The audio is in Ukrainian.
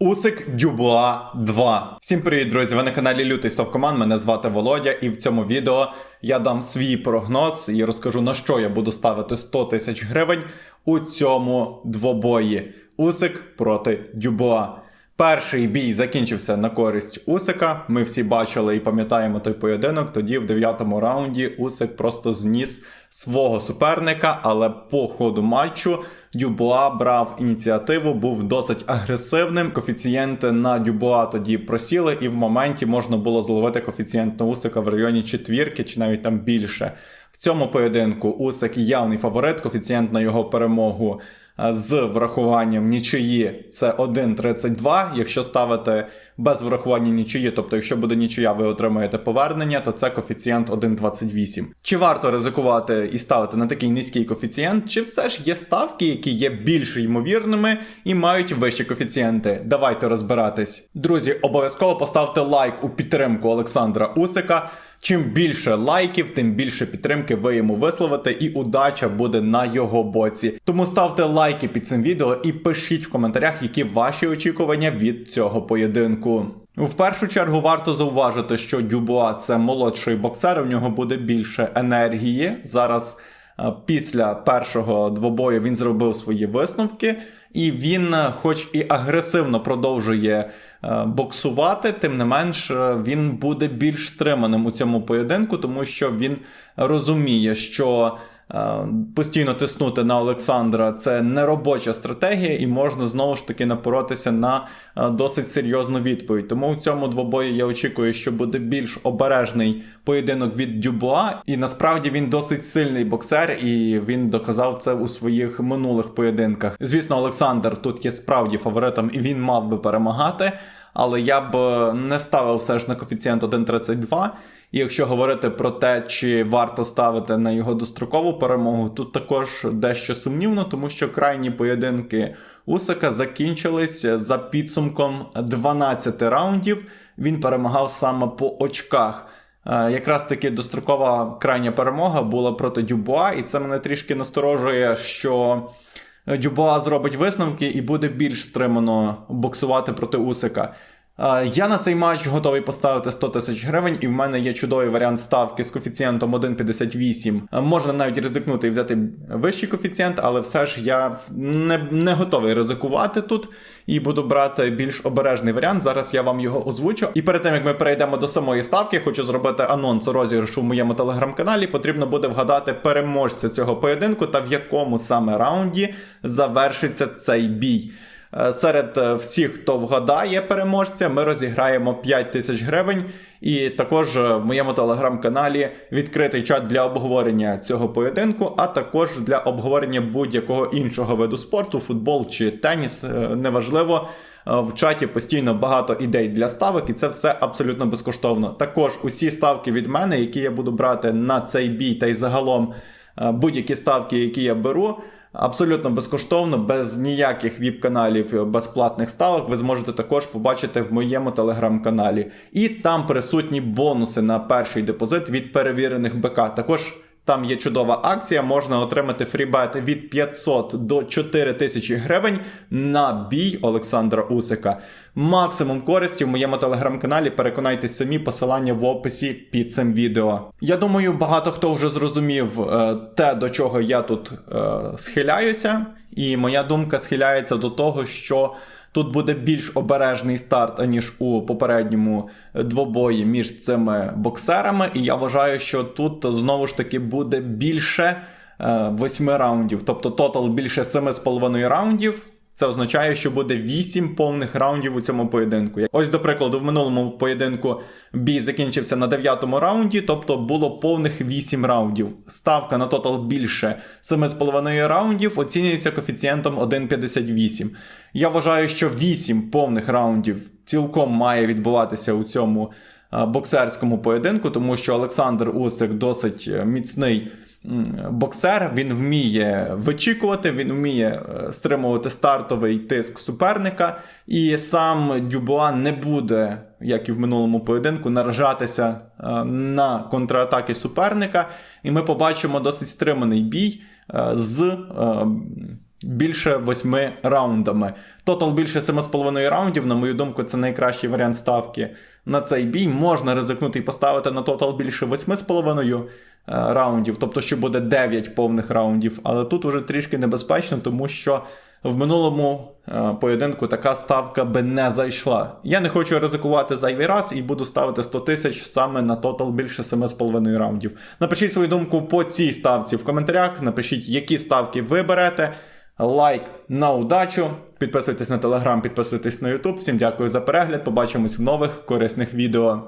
Усик Дюбуа 2. Всім привіт, друзі! Ви на каналі Лютий Совкоман. Мене звати Володя, і в цьому відео я дам свій прогноз і розкажу на що я буду ставити 100 тисяч гривень у цьому двобої. Усик проти Дюбуа. Перший бій закінчився на користь Усика. Ми всі бачили і пам'ятаємо той поєдинок. Тоді в дев'ятому раунді Усик просто зніс свого суперника, але по ходу матчу Дюбуа брав ініціативу, був досить агресивним. Коефіцієнти на Дюбуа тоді просіли, і в моменті можна було зловити коефіцієнт на Усика в районі четвірки чи навіть там більше. В цьому поєдинку Усик явний фаворит, коефіцієнт на його перемогу з врахуванням нічиї це 1,32. Якщо ставити без врахування нічиї, тобто якщо буде нічия, ви отримаєте повернення, то це коефіцієнт 1,28. Чи варто ризикувати і ставити на такий низький коефіцієнт, чи все ж є ставки, які є більш ймовірними і мають вищі коефіцієнти? Давайте розбиратись. Друзі, обов'язково поставте лайк у підтримку Олександра Усика. Чим більше лайків, тим більше підтримки ви йому висловите, і удача буде на його боці. Тому ставте лайки під цим відео і пишіть в коментарях, які ваші очікування від цього поєдинку. В першу чергу варто зауважити, що Дюбуа це молодший боксер, у нього буде більше енергії. Зараз е, після першого двобою він зробив свої висновки, і він, е, хоч і агресивно продовжує е, боксувати, тим не менш е, він буде більш стриманим у цьому поєдинку, тому що він розуміє, що постійно тиснути на Олександра це не робоча стратегія, і можна знову ж таки напоротися на е, досить серйозну відповідь. Тому в цьому двобої я очікую, що буде більш обережний поєдинок від Дюбуа, і насправді він досить сильний боксер, і він доказав це у своїх минулих поєдинках. Звісно, Олександр тут є справді фаворитом, і він мав би перемагати. Але я б е, не ставив все ж на коефіцієнт 1,32. І якщо говорити про те, чи варто ставити на його дострокову перемогу, тут також дещо сумнівно, тому що крайні поєдинки Усика закінчились за підсумком 12 раундів. Він перемагав саме по очках. Е, Якраз таки дострокова крайня перемога була проти Дюбуа, і це мене трішки насторожує, що Дюбуа зробить висновки і буде більш стримано боксувати проти Усика. Я на цей матч готовий поставити 100 тисяч гривень, і в мене є чудовий варіант ставки з коефіцієнтом 1,58. Е, Можна навіть ризикнути і взяти вищий коефіцієнт, але все ж я не, не готовий ризикувати тут і буду брати більш обережний варіант. Зараз я вам його озвучу. І перед тим як ми перейдемо до самої ставки, хочу зробити анонс розіграшу в моєму телеграм-каналі. Потрібно буде вгадати переможця цього поєдинку та в якому саме раунді завершиться цей бій. Е, Серед е, всіх, хто вгадає переможця, ми розіграємо 5 тисяч гривень. І також е, в моєму телеграм-каналі відкритий чат для обговорення цього поєдинку, а також для обговорення будь-якого іншого виду спорту, футбол чи теніс, неважливо. В чаті постійно багато ідей для ставок, і це все абсолютно безкоштовно. Також усі ставки від мене, які я буду брати на цей бій, та й загалом будь-які ставки, які я беру. Абсолютно безкоштовно, без ніяких віп-каналів, безплатних ставок, ви зможете також побачити в моєму телеграм-каналі. І там присутні бонуси на перший депозит від перевірених БК. Також там є чудова акція, можна отримати фрібет від 500 до 4000 гривень на бій Олександра Усика. Максимум користі в моєму телеграм-каналі. Переконайтесь самі, посилання в описі під цим відео. Я думаю, багато хто вже зрозумів е, те, до чого я тут е, схиляюся, і моя думка схиляється до того, що. Тут буде більш обережний старт, аніж у попередньому двобої між цими боксерами. І я вважаю, що тут знову ж таки буде більше е, восьми раундів. Тобто тотал більше 7,5 раундів. Це означає, що буде 8 повних раундів у цьому поєдинку. Ось, до прикладу, в минулому поєдинку бій закінчився на 9 раунді, тобто було повних 8 раундів. Ставка на тотал більше 7,5 раундів оцінюється коефіцієнтом 1,58. Я вважаю, що 8 повних раундів цілком має відбуватися у цьому е, боксерському поєдинку, тому що Олександр Усик досить е, міцний боксер. Він вміє вичікувати, він вміє е, стримувати стартовий тиск суперника, і сам Дюбуа не буде, як і в минулому поєдинку, наражатися е, на контратаки суперника. І ми побачимо досить стриманий бій е, з. більше 8 раундами. Тотал більше 7,5 раундів, на мою думку, це найкращий варіант ставки на цей бій. Можна ризикнути і поставити на тотал більше 8,5 е, раундів, тобто, що буде 9 повних раундів. Але тут уже трішки небезпечно, тому що в минулому е, поєдинку така ставка би не зайшла. Я не хочу ризикувати зайвий раз і буду ставити 100 тисяч саме на тотал більше 7,5 раундів. Напишіть свою думку по цій ставці в коментарях. Напишіть, які ставки ви берете. Лайк на удачу. Підписуйтесь на телеграм, підписуйтесь на Ютуб. Всім дякую за перегляд. Побачимось в нових корисних відео.